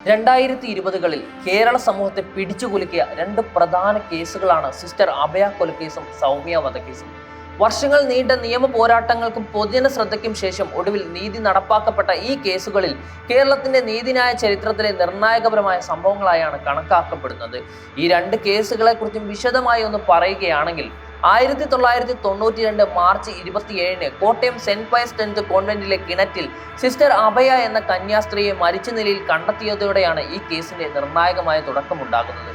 രണ്ടായിരത്തി ഇരുപതുകളിൽ കേരള സമൂഹത്തെ പിടിച്ചുകുലുക്കിയ രണ്ട് പ്രധാന കേസുകളാണ് സിസ്റ്റർ അഭയ കൊലക്കേസും സൗമ്യ വധക്കേസും വർഷങ്ങൾ നീണ്ട നിയമ പോരാട്ടങ്ങൾക്കും പൊതുജന ശ്രദ്ധയ്ക്കും ശേഷം ഒടുവിൽ നീതി നടപ്പാക്കപ്പെട്ട ഈ കേസുകളിൽ കേരളത്തിന്റെ നീതിന്യായ ചരിത്രത്തിലെ നിർണായകപരമായ സംഭവങ്ങളായാണ് കണക്കാക്കപ്പെടുന്നത്. ഈ രണ്ട് കേസുകളെക്കുറിച്ചും വിശദമായി ഒന്ന് പറയുകയാണെങ്കിൽ ആയിരത്തി തൊള്ളായിരത്തി തൊണ്ണൂറ്റി രണ്ട് മാർച്ച് ഇരുപത്തിയേഴിന് കോട്ടയം സെന്റ് പയസ് ടെൻത്ത് കോൺവെന്റിലെ കിണറ്റിൽ സിസ്റ്റർ അഭയ എന്ന കന്യാസ്ത്രീയെ മരിച്ച നിലയിൽ കണ്ടെത്തിയതോടെയാണ് ഈ കേസിന്റെ നിർണായകമായ തുടക്കമുണ്ടാകുന്നത്.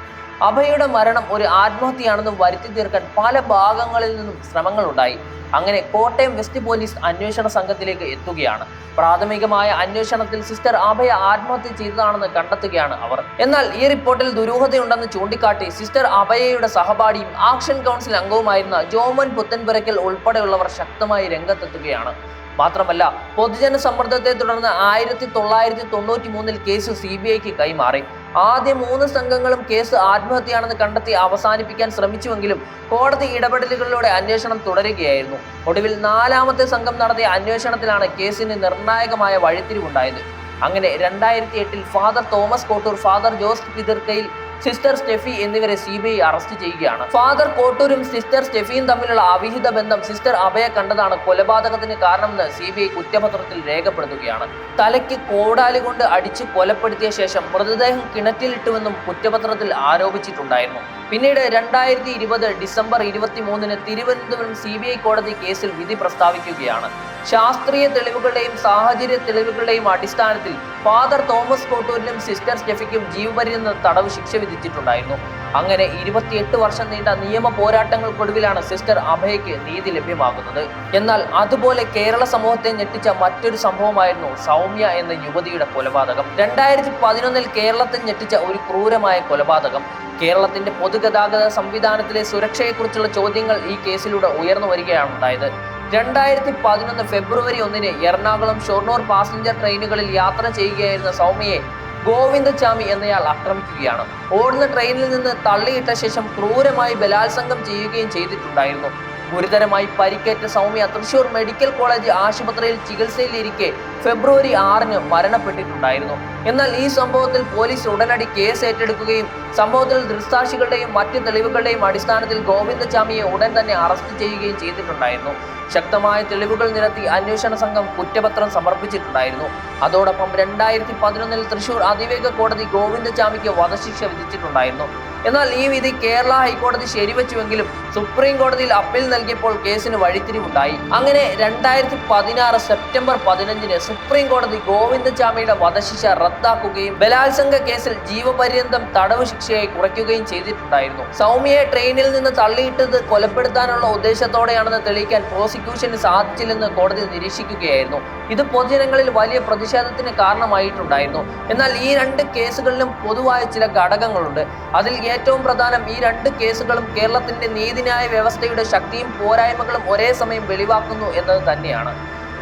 അഭയയുടെ മരണം ഒരു ആത്മഹത്യയാണെന്ന് വരുത്തി തീർക്കാൻ പല ഭാഗങ്ങളിൽ നിന്നും ശ്രമങ്ങൾ ഉണ്ടായി അങ്ങനെ കോട്ടയം വെസ്റ്റ് പോലീസ് അന്വേഷണ സംഘത്തിലേക്ക് എത്തുകയാണ്. പ്രാഥമികമായ അന്വേഷണത്തിൽ സിസ്റ്റർ അഭയ ആത്മഹത്യ ചെയ്തതാണെന്ന് കണ്ടെത്തുകയാണ് അവർ. എന്നാൽ ഈ റിപ്പോർട്ടിൽ ദുരൂഹതയുണ്ടെന്ന് ചൂണ്ടിക്കാട്ടി സിസ്റ്റർ അഭയയുടെ സഹപാഠിയും ആക്ഷൻ കൗൺസിൽ അംഗവുമായിരുന്ന ജോമൻ പുത്തൻപുരയ്ക്കൽ ഉൾപ്പെടെയുള്ളവർ ശക്തമായി രംഗത്തെത്തുകയാണ്. മാത്രമല്ല പൊതുജന സമ്മർദ്ദത്തെ തുടർന്ന് ആയിരത്തി തൊള്ളായിരത്തി തൊണ്ണൂറ്റി മൂന്നിൽ കേസ് സി ബി ഐക്ക് കൈമാറി. ആദ്യ മൂന്ന് സംഘങ്ങളും കേസ് ആത്മഹത്യയാണെന്ന് കണ്ടെത്തി അവസാനിപ്പിക്കാൻ ശ്രമിച്ചുവെങ്കിലും കോടതി ഇടപെടലുകളിലൂടെ അന്വേഷണം തുടരുകയായിരുന്നു. ഒടുവിൽ നാലാമത്തെ സംഘം നടത്തിയ അന്വേഷണത്തിലാണ് കേസിന് നിർണായകമായ വഴിത്തിരിവുണ്ടായത്. അങ്ങനെ രണ്ടായിരത്തി എട്ടിൽ father Thomas Kottoor father Jose Pithrikkayil sister Stephy എന്നിവരെ സി ബി ഐ അറസ്റ്റ് ചെയ്യുകയാണ്. ഫാദർ കോട്ടൂരും സിസ്റ്റർ സ്റ്റെഫിയും തമ്മിലുള്ള അവിഹിത ബന്ധം സിസ്റ്റർ അഭയ കണ്ടതാണ് കൊലപാതകത്തിന് കാരണമെന്ന് സി ബി ഐ കുറ്റപത്രത്തിൽ രേഖപ്പെടുത്തുകയാണ്. തലയ്ക്ക് കോടാലി കൊണ്ട് അടിച്ച് കൊലപ്പെടുത്തിയ ശേഷം മൃതദേഹം കിണറ്റിലിട്ടുവെന്നും കുറ്റപത്രത്തിൽ ആരോപിച്ചിട്ടുണ്ടായിരുന്നു. പിന്നീട് രണ്ടായിരത്തി ഇരുപത് ഡിസംബർ ഇരുപത്തി മൂന്നിന് തിരുവനന്തപുരം സി ബി ഐ കോടതി കേസിൽ വിധി പ്രസ്താവിക്കുകയാണ്. ശാസ്ത്രീയ തെളിവുകളുടെയും സാഹചര്യ തെളിവുകളുടെയും അടിസ്ഥാനത്തിൽ ഫാദർ തോമസ് കോട്ടൂരിനും സിസ്റ്റർ സ്റ്റെഫിക്കും ജീവപര്യന്തം തടവ് ശിക്ഷ വിധിച്ചിട്ടുണ്ടായിരുന്നു. അങ്ങനെ ഇരുപത്തിയെട്ട് വർഷം നീണ്ട നിയമ പോരാട്ടങ്ങൾക്കൊടുവിലാണ് സിസ്റ്റർ അഭയയ്ക്ക് നീതി ലഭ്യമാകുന്നത്. എന്നാൽ അതുപോലെ കേരള സമൂഹത്തെ ഞെട്ടിച്ച മറ്റൊരു സംഭവമായിരുന്നു സൗമ്യ എന്ന യുവതിയുടെ കൊലപാതകം. രണ്ടായിരത്തി പതിനൊന്നിൽ കേരളത്തിൽ ഞെട്ടിച്ച ഒരു ക്രൂരമായ കൊലപാതകം. കേരളത്തിന്റെ പൊതുഗതാഗത സംവിധാനത്തിലെ സുരക്ഷയെക്കുറിച്ചുള്ള ചോദ്യങ്ങൾ ഈ കേസിലൂടെ ഉയർന്നു വരികയാണ് ഉണ്ടായത്. രണ്ടായിരത്തി പതിനൊന്ന് ഫെബ്രുവരി ഒന്നിന് എറണാകുളം ഷൊർണൂർ പാസഞ്ചർ ട്രെയിനുകളിൽ യാത്ര ചെയ്യുകയായിരുന്ന സൗമ്യയെ ഗോവിന്ദചാമി എന്നയാൾ ആക്രമിക്കുകയാണ്. ഓടുന്ന ട്രെയിനിൽ നിന്ന് തള്ളിയിട്ട ശേഷം ക്രൂരമായി ബലാത്സംഗം ചെയ്യുകയും ചെയ്തിട്ടുണ്ടായിരുന്നു. ഗുരുതരമായി പരിക്കേറ്റ സൗമ്യ തൃശൂർ മെഡിക്കൽ കോളേജ് ആശുപത്രിയിൽ ചികിത്സയിലിരിക്കെ ഫെബ്രുവരി ആറിന് മരണപ്പെട്ടിട്ടുണ്ടായിരുന്നു. എന്നാൽ ഈ സംഭവത്തിൽ പോലീസ് ഉടനടി കേസ് ഏറ്റെടുക്കുകയും സംഭവത്തിൽ ദൃക്സാക്ഷികളുടെയും മറ്റ് തെളിവുകളുടെയും അടിസ്ഥാനത്തിൽ ഗോവിന്ദചാമിയെ ഉടൻ തന്നെ അറസ്റ്റ് ചെയ്യുകയും ചെയ്തിട്ടുണ്ടായിരുന്നു. ശക്തമായ തെളിവുകൾ നിരത്തി അന്വേഷണ സംഘം കുറ്റപത്രം സമർപ്പിച്ചിട്ടുണ്ടായിരുന്നു. അതോടൊപ്പം രണ്ടായിരത്തി പതിനൊന്നിൽ തൃശൂർ അതിവേഗ കോടതി ഗോവിന്ദചാമിക്ക് വധശിക്ഷ വിധിച്ചിട്ടുണ്ടായിരുന്നു. എന്നാൽ ഈ വിധി കേരള ഹൈക്കോടതി ശരിവെച്ചുവെങ്കിലും സുപ്രീം കോടതിയിൽ അപ്പീൽ നൽകിയപ്പോൾ കേസിന് വഴിത്തിരിവുണ്ടായി. അങ്ങനെ രണ്ടായിരത്തി പതിനാറ് സെപ്റ്റംബർ പതിനഞ്ചിന് സുപ്രീം കോടതി ഗോവിന്ദചാമിയുടെ വധശിക്ഷ റദ്ദാക്കുകയും ബലാത്സംഗ കേസിൽ ജീവപര്യന്തം തടവ് ശിക്ഷയായി കുറയ്ക്കുകയും ചെയ്തിട്ടുണ്ടായിരുന്നു. സൗമ്യയെ ട്രെയിനിൽ നിന്ന് തള്ളിയിട്ടത് കൊലപ്പെടുത്താനുള്ള ഉദ്ദേശത്തോടെയാണെന്ന് തെളിയിക്കാൻ പ്രോസിക്യൂഷന് സാധിച്ചില്ലെന്ന് കോടതി നിരീക്ഷിക്കുകയായിരുന്നു. ഇത് പൊതുജനങ്ങളിൽ വലിയ പ്രതിഷേധത്തിന് കാരണമായിട്ടുണ്ടായിരുന്നു. എന്നാൽ ഈ രണ്ട് കേസുകളിലും പൊതുവായ ചില ഘടകങ്ങളുണ്ട്. അതിൽ ഏറ്റവും പ്രധാനം ഈ രണ്ട് കേസുകളും കേരളത്തിന്റെ നീതിന്യായ വ്യവസ്ഥയുടെ ശക്തിയും പോരായ്മകളും ഒരേ സമയം വെളിവാക്കുന്നു എന്നത് തന്നെയാണ്.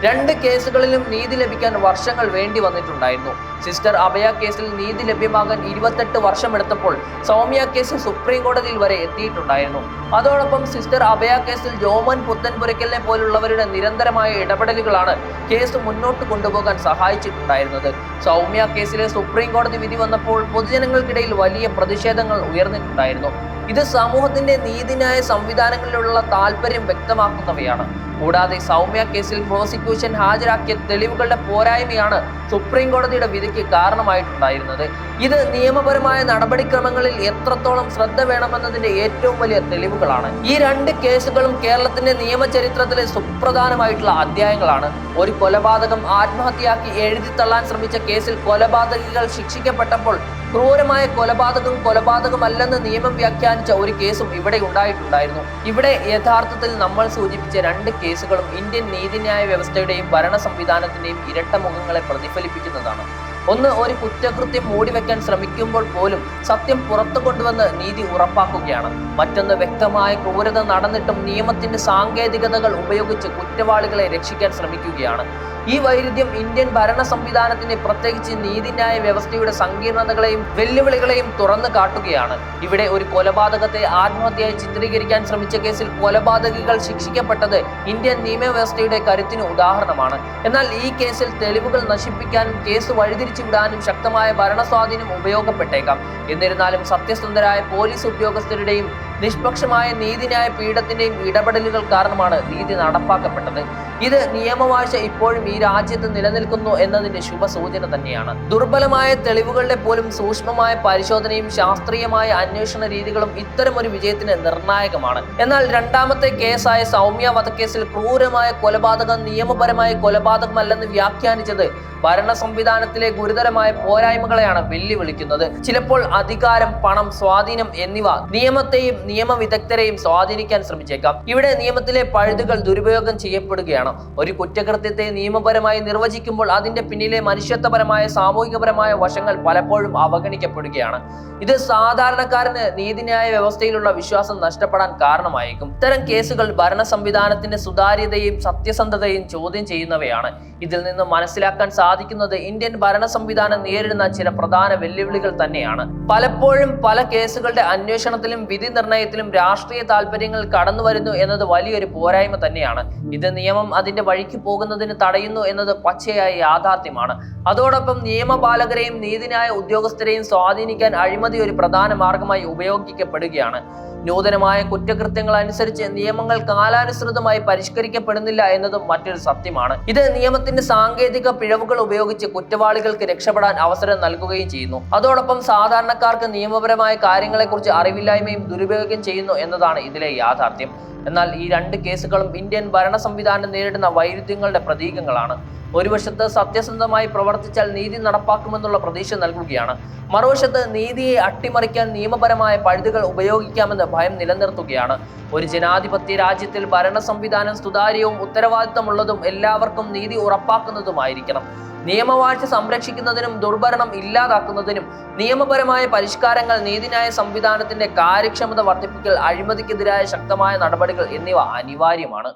രണ്ട് കേസുകളിലും നീതി ലഭിക്കാൻ വർഷങ്ങൾ വേണ്ടി വന്നിട്ടുണ്ടായിരുന്നു. സിസ്റ്റർ അഭയ കേസിൽ നീതി ലഭ്യമാകാൻ ഇരുപത്തെട്ട് വർഷമെടുത്തപ്പോൾ സൗമ്യ കേസ് സുപ്രീം കോടതിയിൽ വരെ എത്തിയിട്ടുണ്ടായിരുന്നു. അതോടൊപ്പം സിസ്റ്റർ അഭയ കേസിൽ ജോമൻ പുത്തൻപുരയ്ക്കലിനെ പോലുള്ളവരുടെ നിരന്തരമായ ഇടപെടലുകളാണ് കേസ് മുന്നോട്ട് കൊണ്ടുപോകാൻ സഹായിച്ചിട്ടുണ്ടായിരുന്നത്. സൗമ്യ കേസിലെ സുപ്രീം കോടതി വിധി വന്നപ്പോൾ പൊതുജനങ്ങൾക്കിടയിൽ വലിയ പ്രതിഷേധങ്ങൾ ഉയർന്നിട്ടുണ്ടായിരുന്നു. ഇത് സമൂഹത്തിന്റെ നീതിന്യായ സംവിധാനങ്ങളിലുള്ള താല്പര്യം വ്യക്തമാക്കുന്നവയാണ്. കൂടാതെ സൗമ്യ കേസിൽ പ്രോസിക്യൂഷൻ ഹാജരാക്കിയ തെളിവുകളുടെ പോരായ്മയാണ് സുപ്രീം കോടതിയുടെ വിധിക്ക് കാരണമായിട്ടുണ്ടായിരുന്നത്. ഇത് നിയമപരമായ നടപടിക്രമങ്ങളിൽ എത്രത്തോളം ശ്രദ്ധ വേണമെന്നതിന്റെ ഏറ്റവും വലിയ തെളിവുകളാണ്. ഈ രണ്ട് കേസുകളും കേരളത്തിന്റെ നിയമചരിത്രത്തിലെ സുപ്രധാനമായിട്ടുള്ള അധ്യായങ്ങളാണ്. ഒരു കൊലപാതകം ആത്മഹത്യയാക്കി എഴുതി തള്ളാൻ ശ്രമിച്ച കേസിൽ കൊലപാതകികൾ ശിക്ഷിക്കപ്പെട്ടപ്പോൾ ക്രൂരമായ കൊലപാതകം കൊലപാതകമല്ലെന്ന് നിയമം വ്യാഖ്യാനിച്ച ഒരു കേസും ഇവിടെ ഉണ്ടായിട്ടുണ്ടായിരുന്നു. ഇവിടെ യഥാർത്ഥത്തിൽ നമ്മൾ സൂചിപ്പിച്ച രണ്ട് കേസുകളും ഇന്ത്യൻ നീതിന്യായ വ്യവസ്ഥയുടെയും ഭരണ സംവിധാനത്തിന്റെയും ഇരട്ട മുഖങ്ങളെ പ്രതിഫലിപ്പിക്കുന്നതാണ്. ഒന്ന് ഒരു കുറ്റകൃത്യം മൂടിവെക്കാൻ ശ്രമിക്കുമ്പോൾ പോലും സത്യം പുറത്തു കൊണ്ടുവന്ന് നീതി ഉറപ്പാക്കുകയാണ്. മറ്റൊന്ന് വ്യക്തമായ ക്രൂരത നടന്നിട്ടും നിയമത്തിന്റെ സാങ്കേതികതകൾ ഉപയോഗിച്ച് കുറ്റവാളികളെ രക്ഷിക്കാൻ ശ്രമിക്കുകയാണ്. ഈ വൈരുദ്ധ്യം ഇന്ത്യൻ ഭരണ സംവിധാനത്തിന്റെ പ്രത്യേകിച്ച് നീതിന്യായ വ്യവസ്ഥയുടെ സങ്കീർണതകളെയും വെല്ലുവിളികളെയും തുറന്നു കാട്ടുകയാണ്. ഇവിടെ ഒരു കൊലപാതകത്തെ ആത്മഹത്യയായി ചിത്രീകരിക്കാൻ ശ്രമിച്ച കേസിൽ കൊലപാതകികൾ ശിക്ഷിക്കപ്പെട്ടത് ഇന്ത്യൻ നിയമവ്യവസ്ഥയുടെ കരുത്തിന് ഉദാഹരണമാണ്. എന്നാൽ ഈ കേസിൽ തെളിവുകൾ നശിപ്പിക്കാനും കേസ് വഴിതിരിച്ചു വിടാനും ശക്തമായ ഭരണസ്വാധീനം ഉപയോഗപ്പെട്ടേക്കാം. എന്നിരുന്നാലും സത്യസന്ധരായ പോലീസ് ഉദ്യോഗസ്ഥരുടെയും നിഷ്പക്ഷമായ നീതിന്യായ പീഠത്തിന്റെയും ഇടപെടലുകൾ കാരണമാണ് നീതി നടപ്പാക്കപ്പെട്ടത്. ഇത് നിയമവാഴ്ച ഇപ്പോഴും ഈ രാജ്യത്ത് നിലനിൽക്കുന്നു എന്നതിന്റെ ശുഭസൂചന തന്നെയാണ്. ദുർബലമായ തെളിവുകളുടെ പോലും സൂക്ഷ്മമായ പരിശോധനയും ശാസ്ത്രീയമായ അന്വേഷണ രീതികളും ഇത്തരം ഒരു വിജയത്തിന് നിർണായകമാണ്. എന്നാൽ രണ്ടാമത്തെ കേസായ സൗമ്യ വധക്കേസിൽ ക്രൂരമായ കൊലപാതകം നിയമപരമായ കൊലപാതകമല്ലെന്ന് വ്യാഖ്യാനിച്ചത് ഭരണ സംവിധാനത്തിലെ ഗുരുതരമായ പോരായ്മകളെയാണ് വെല്ലുവിളിക്കുന്നത്. ചിലപ്പോൾ അധികാരം പണം സ്വാധീനം എന്നിവ നിയമത്തെയും നിയമവിദഗ്ധരെയും സ്വാധീനിക്കാൻ ശ്രമിച്ചേക്കാം. ഇവിടെ നിയമത്തിലെ പഴുതുകൾ ദുരുപയോഗം ചെയ്യപ്പെടുകയാണ്. ഒരു കുറ്റകൃത്യത്തെ നിയമപരമായി നിർവചിക്കുമ്പോൾ അതിന്റെ പിന്നിലെ മനുഷ്യത്വപരമായ സാമൂഹികപരമായ വശങ്ങൾ പലപ്പോഴും അവഗണിക്കപ്പെടുകയാണ്. ഇത് സാധാരണക്കാരന് നീതിന്യായ വ്യവസ്ഥയിലുള്ള വിശ്വാസം നഷ്ടപ്പെടാൻ കാരണമായേക്കും. ഇത്തരം കേസുകൾ ഭരണ സംവിധാനത്തിന്റെ സുതാര്യതയും സത്യസന്ധതയും ചോദ്യം ചെയ്യുന്നവയാണ്. ഇതിൽ നിന്ന് മനസ്സിലാക്കാൻ സാധിക്കുന്നത് ഇന്ത്യൻ ഭരണ സംവിധാനം നേരിടുന്ന ചില പ്രധാന വെല്ലുവിളികൾ തന്നെയാണ്. പലപ്പോഴും പല കേസുകളുടെ അന്വേഷണത്തിലും വിധി നിർണയത്തിലും രാഷ്ട്രീയ താല്പര്യങ്ങൾ കടന്നു വരുന്നു എന്നത് വലിയൊരു പോരായ്മ തന്നെയാണ്. ഇത് നിയമം അതിന്റെ വഴിക്ക് പോകുന്നതിന് തടയുന്നു എന്നത് പച്ചയായ യാഥാർത്ഥ്യമാണ്. അതോടൊപ്പം നിയമപാലകരെയും നീതിന്യായ ഉദ്യോഗസ്ഥരെയും സ്വാധീനിക്കാൻ അഴിമതി ഒരു പ്രധാന മാർഗമായി ഉപയോഗിക്കപ്പെടുകയാണ്. നൂതനമായ കുറ്റകൃത്യങ്ങൾ അനുസരിച്ച് നിയമങ്ങൾ കാലാനുസൃതമായി പരിഷ്കരിക്കപ്പെടുന്നില്ല എന്നതും മറ്റൊരു സത്യമാണ്. ഇത് നിയമത്തിന്റെ സാങ്കേതിക പിഴവുകൾ ഉപയോഗിച്ച് കുറ്റവാളികൾക്ക് രക്ഷപ്പെടാൻ അവസരം നൽകുകയും ചെയ്യുന്നു. അതോടൊപ്പം സാധാരണക്കാർക്ക് നിയമപരമായ കാര്യങ്ങളെക്കുറിച്ച് അറിവില്ലായ്മയും ദുരുപയോഗം ചെയ്യുന്നു എന്നതാണ് ഇതിലെ യാഥാർത്ഥ്യം. എന്നാൽ ഈ രണ്ട് കേസുകളും ഇന്ത്യൻ ഭരണ സംവിധാനം നേരിടുന്ന വൈരുദ്ധ്യങ്ങളുടെ പ്രതീകങ്ങളാണ്. ഒരു വശത്ത് സത്യസന്ധമായി പ്രവർത്തിച്ചാൽ നീതി നടപ്പാക്കുമെന്നുള്ള പ്രതീക്ഷ നൽകുകയാണ്. മറുവശത്ത് നീതിയെ അട്ടിമറിക്കാൻ നിയമപരമായ പഴുതുകൾ ഉപയോഗിക്കാമെന്ന് ഭയം നിലനിർത്തുകയാണ്. ഒരു ജനാധിപത്യ രാജ്യത്തിൽ ഭരണ സംവിധാനം സുതാര്യവും ഉത്തരവാദിത്തമുള്ളതും എല്ലാവർക്കും നീതി ഉറപ്പാക്കുന്നതുമായിരിക്കണം. നിയമവാഴ്ച സംരക്ഷിക്കുന്നതിനും ദുർഭരണം ഇല്ലാതാക്കുന്നതിനും നിയമപരമായ പരിഷ്കാരങ്ങൾ നീതിന്യായ സംവിധാനത്തിന്റെ കാര്യക്ഷമത വർദ്ധിപ്പിക്കൽ അഴിമതിക്കെതിരായ ശക്തമായ നടപടികൾ എന്നിവ അനിവാര്യമാണ്.